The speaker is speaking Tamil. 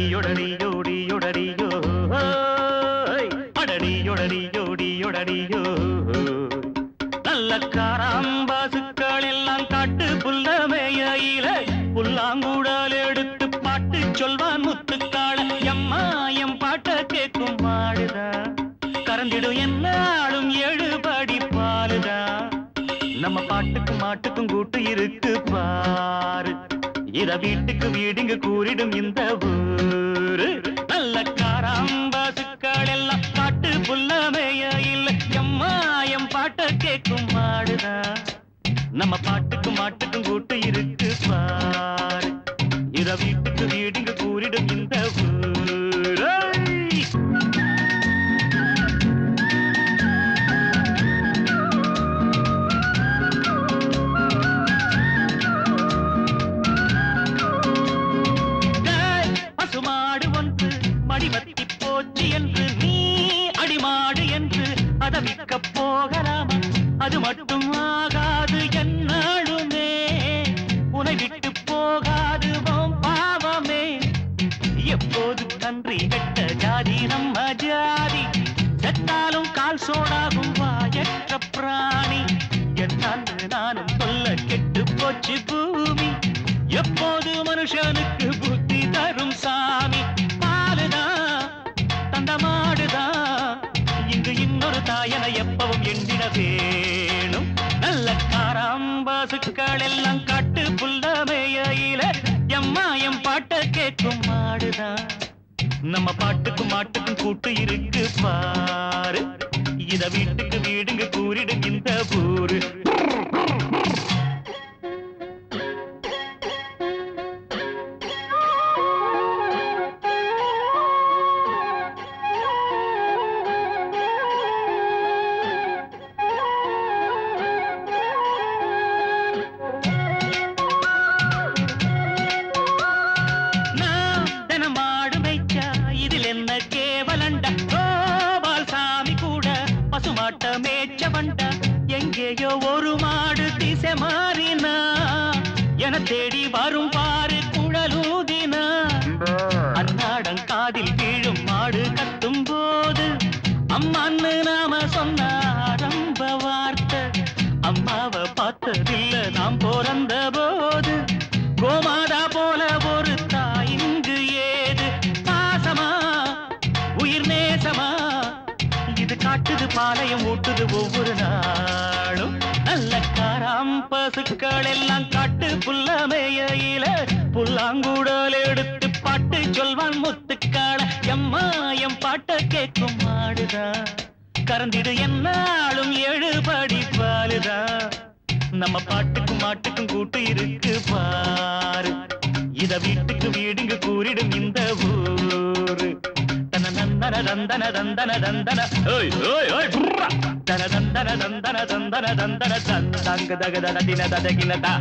அடடியொடடியோடியொடடியோ அடடியொடடியோடியொடடியோ நல்ல காராம்பாசுக்களெல்லாம் காட்டு புல்ல மேயில புல்லாங்குடல் எடுத்து பாட்டு சொல்வான் முத்துக்காள எம்மா எம் பாட்ட கேட்கும் மாடுதா கறந்திடும் என்ன ஆளும் எழுபடி பாலுதா நம்ம மாட்டுக்கும் கூட்டு இருக்கு பாரு. இத வீட்டுக்கு வீடுங்க கூறிடும் இந்த ஊரு. நல்ல காராம்பாசுக்கள் எல்லாம் பாட்டு புல்லமைய இல்ல. எம்மாயம் பாட்ட கேட்கும் மாடுதா. நம்ம பாட்டுக்கும் மாட்டுக்கும் கூட்டு இருக்கு பாரு இத வீட்டுக்கு வீடுங்க ஜாதி நம்ம ஜாதி. செத்தாலும் கால் சோடாகும் வாயற்ற பிராணி. என்னால் நானும் சொல்ல கெட்டு போச்சு பூமி. எப்போது மனுஷனுக்கு புத்தி தரும் சாமி? பாலுதான் தந்த மாடுதான் இங்கு இன்னொரு தாயன எப்பவும் எண்ணிட வேணும். நல்ல காராம்பாசுக்கள் எல்லாம் நம்ம பாட்டுக்கும் மாட்டுக்கும் கூட்டு இருக்கு பாரு. இத வீட்டுக்கு வீடுங்க கூறிடும் இந்த ஊரு. தேடி வரும் பாரு குழலூதினா. அன்னாடம் காதில் வீழும் மாடு கத்தும் போது அம்மான்னு நாம சொன்ன ஆரம்ப வார்த்தை. அம்மாவை பார்த்ததில்ல நாம் பிறந்த போது. கோமாதா போல ஒரு தாய் இங்கு ஏது? பாசமா? உயிர் நேசமா? இது காட்டுது பாளையம் ஊட்டுது ஒவ்வொரு நாளும். நல்ல காராம் பசுக்கள் எல்லாம் காட்டு புல்லாங்குடல் எடுத்து பாட்டு சொல்வான் முத்துக்காள. எம்மா எம் பாட்ட கேட்கும் மாடுதா கறந்திடு என்னாலும் எழுபடி பாலுதா? நம்ம பாட்டுக்கும் மாட்டுக்கும் கூட்டு இருக்கு பாரு. இத வீட்டுக்கு வீடுங்க கூறிடும் இந்த ஊரு. தன நந்தன தந்தன தந்தன தந்தன. தன தந்தன தந்தன தந்தன தந்தன. தங்க தக தட தின ததகினதா